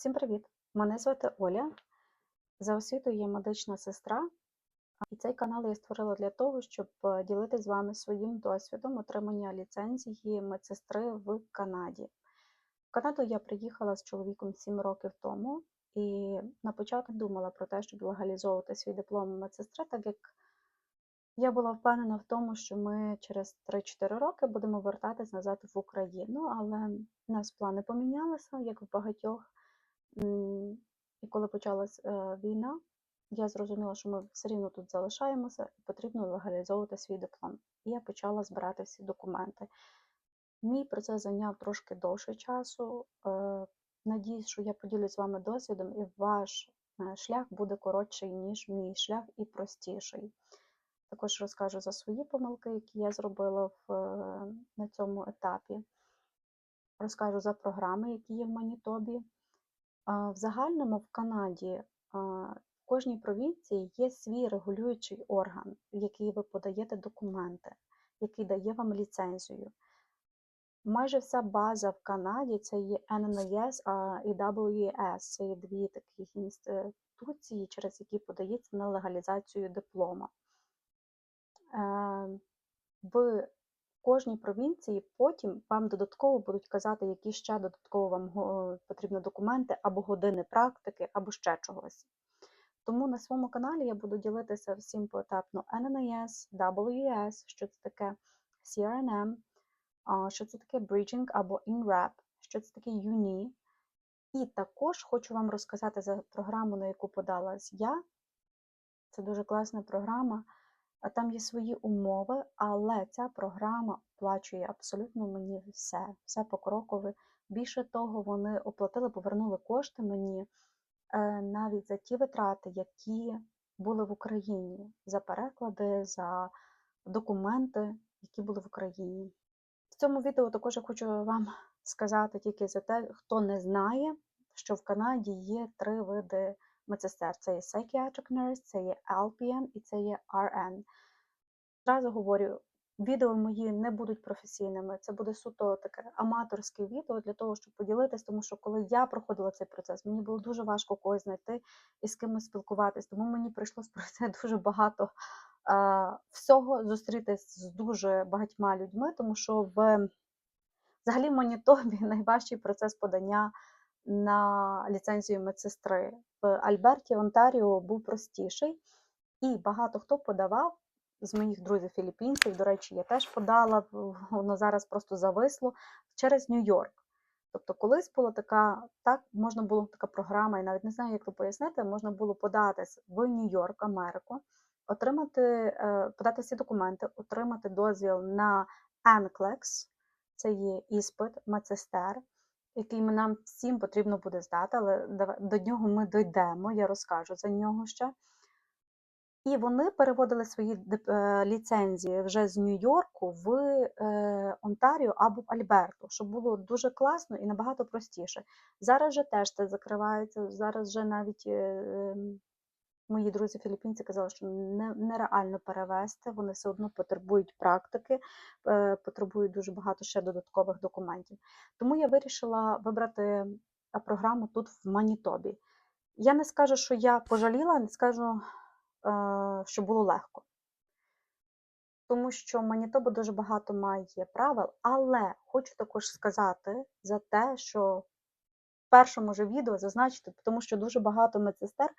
Всім привіт! Мене звати Оля. За освітою я медична сестра, і цей канал я створила для того, щоб е, ділитися з вами своїм досвідом отримання ліцензії медсестри в Канаді. В Канаду я приїхала з чоловіком 7 років тому, і на початку думала про те, щоб легалізовувати свій диплом медсестри, так як я була впевнена в тому, що ми через 3-4 роки будемо вертатись назад в Україну, але у нас плани помінялися, як в багатьох. І коли почалась е, війна, я зрозуміла, що ми все рівно тут залишаємося і потрібно легалізовувати свій диплом. І я почала збирати всі документи. Мій процес зайняв трошки довше часу. Е, Надіюсь, що я поділюсь з вами досвідом, і ваш е, шлях буде коротший, ніж мій шлях, і простіший. Також розкажу за свої помилки, які я зробила в, на цьому етапі. Розкажу за програми, які є в Манітобі. В загальному в Канаді в кожній провінції є свій регулюючий орган, в який ви подаєте документи, який дає вам ліцензію. Майже вся база в Канаді це є NNIS і WES. Це є дві такі інституції, через які подається на легалізацію диплома. Е, В кожній провінції потім вам додатково будуть казати, які ще додатково вам потрібні документи, або години практики, або ще чогось. Тому на своєму каналі я буду ділитися всім поетапно NNIS, WES, що це таке CRNM, що це таке Bridging або INRAP, що це таке UNI. І також хочу вам розказати за програму, на яку подалась я. Це дуже класна програма. Там є свої умови, але ця програма оплачує абсолютно мені все, все покрокове. Більше того, вони оплатили, повернули кошти мені е, навіть за ті витрати, які були в Україні, за переклади, за документи, які були в Україні. В цьому відео також я хочу вам сказати тільки за те, хто не знає, що в Канаді є три види медсестер. Це є psychiatric nurse, це є LPN і це є RN. Зразу говорю, відео мої не будуть професійними, це буде суто таке аматорське відео для того, щоб поділитись, тому що коли я проходила цей процес, мені було дуже важко когось знайти і з кимось спілкуватись, тому мені прийшлось про це дуже багато е, всього зустрітись з дуже багатьма людьми, тому що в взагалі в Манітобі найважчий процес подання на ліцензію медсестри. В Альберті, Онтаріо був простіший, і багато хто подавав з моїх друзів філіппінців. До речі, я теж подала, воно зараз просто зависло через Нью-Йорк. Тобто, колись була така, так можна було така програма, і навіть не знаю, як це пояснити, можна було податись в Нью-Йорк, Америку, отримати, е, подати всі документи, отримати дозвіл на NCLEX, це є іспит медсестер, який нам всім потрібно буде здати, але до нього ми дійдемо, я розкажу за нього ще. І вони переводили свої е, ліцензії вже з Нью-Йорку в е, Онтаріо або в Альберту, що було дуже класно і набагато простіше. Зараз же теж це закривається. Зараз вже навіть е, мої друзі філіппінці казали, що нереально перевести, вони все одно потребують практики, е, потребують дуже багато ще додаткових документів. Тому я вирішила вибрати е, програму тут в Манітобі. Я не скажу, що я пожаліла, не скажу, е, що було легко. Тому що Манітоба дуже багато має правил, але хочу також сказати за те, що в першому же відео зазначити, тому що дуже багато медсестер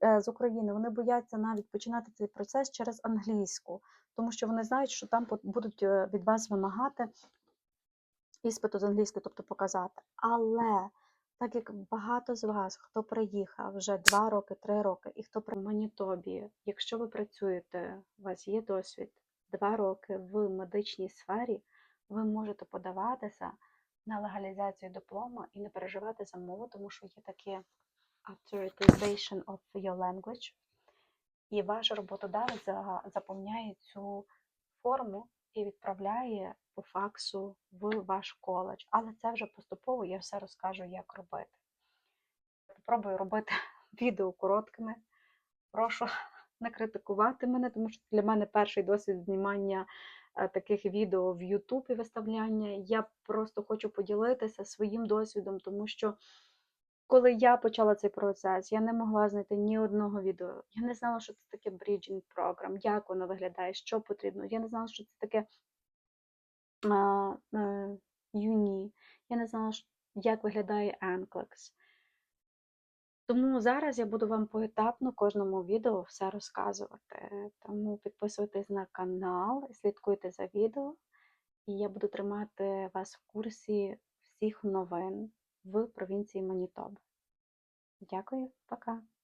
з України вони бояться навіть починати цей процес через англійську, тому що вони знають, що там будуть е, від вас вимагати іспиту з англійської, тобто показати. Але так як багато з вас, хто приїхав вже 2 роки, 3 роки, і хто при Манітобі, якщо ви працюєте, у вас є досвід 2 роки в медичній сфері, ви можете подаватися на легалізацію диплому і не переживати за мову, тому що є таке authorization of your language, і ваш роботодавець заповняє цю форму і відправляє по факсу в ваш коледж. Але це вже поступово я все розкажу, як робити. Попробую робити відео короткими. Прошу не критикувати мене, тому що для мене перший досвід знімання е, таких відео в YouTube і виставляння. Я просто хочу поділитися своїм досвідом, тому що Коли я почала цей процес, я не могла знайти ні одного відео. Я не знала, що це таке bridging program, як воно виглядає, що потрібно. Я не знала, що це таке е, юні. Я не знала, як виглядає NCLEX. Тому зараз я буду вам поетапно кожному відео все розказувати. Тому підписуйтесь на канал, слідкуйте за відео, і я буду тримати вас в курсі всіх новин в провінції Манітоба. Дякую, пока.